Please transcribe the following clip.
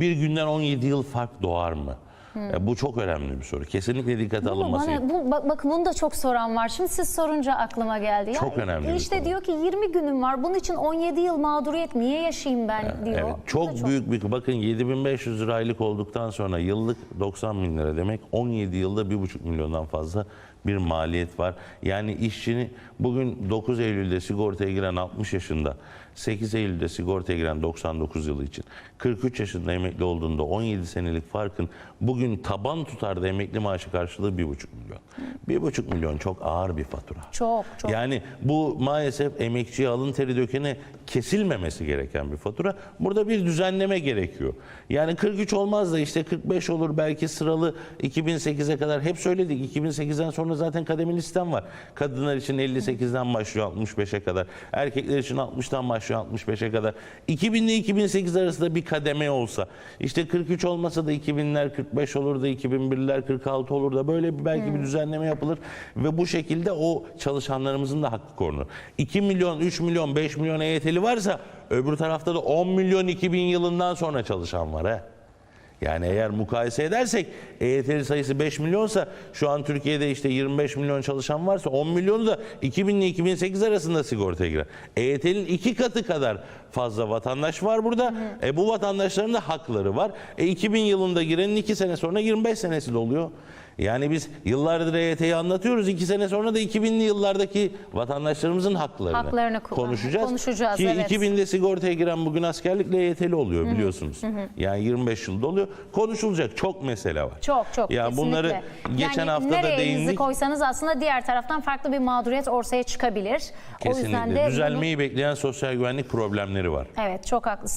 Bir günden 17 yıl fark doğar mı? E, bu çok önemli bir soru. Kesinlikle dikkate alınması. bana, bu, bak, bakın bunu da çok soran var. Şimdi siz sorunca aklıma geldi. Ya, Çok önemli bir İşte diyor ki 20 günüm var. Bunun için 17 yıl mağduriyet niye yaşayayım ben diyor. Evet, da çok, büyük bir bakın 7500 lira aylık olduktan sonra yıllık 90 bin lira demek 17 yılda 1,5 milyondan fazla bir maliyet var. Yani işçini bugün 9 Eylül'de sigortaya giren 60 yaşında 8 Eylül'de sigortaya giren 99 yılı için 43 yaşında emekli olduğunda 17 senelik farkın bugün taban tutarda emekli maaşı karşılığı 1,5 milyon. 1,5 milyon çok ağır bir fatura. Çok çok. Yani bu maalesef emekçiye alın teri dökene kesilmemesi gereken bir fatura. Burada bir düzenleme gerekiyor. Yani 43 olmaz da işte 45 olur belki sıralı 2008'e kadar hep söyledik. 2008'den sonra zaten kademeli sistem var. Kadınlar için 58'den başlıyor 65'e kadar. Erkekler için 60'tan başlıyor 65'e kadar. 2000 ile 2008 arasında bir kademe olsa işte 43 olmasa da 2000'ler 45 olur da 2001'ler 46 olur da böyle bir belki bir düzenleme yapılır ve bu şekilde o çalışanlarımızın da hakkı korunur. 2 milyon, 3 milyon, 5 milyon EYT'li varsa öbür tarafta da 10 milyon 2000 yılından sonra çalışan var ha. Yani eğer mukayese edersek EYT'li sayısı 5 milyonsa şu an Türkiye'de işte 25 milyon çalışan varsa 10 milyonu da 2000 ile 2008 arasında sigortaya girer. EYT'nin iki katı kadar fazla vatandaş var burada. E bu vatandaşların da hakları var. E 2000 yılında girenin 2 sene sonra 25 senesi doluyor. Yani biz yıllardır EYT'yi anlatıyoruz. 2 sene sonra da 2000'li yıllardaki vatandaşlarımızın haklarını, Haklarını konuşacağız. konuşacağız, Ki evet. 2000'de sigortaya giren bugün askerlikle EYT'li oluyor biliyorsunuz. Yani 25 yılda oluyor. Konuşulacak çok mesele var. Çok çok Ya kesinlikle. bunları geçen yani hafta da değindik. koysanız aslında diğer taraftan farklı bir mağduriyet ortaya çıkabilir. O yüzden Kesinlikle. de bunu- Düzelmeyi bekleyen sosyal güvenlik problemleri var. Evet çok haklısınız.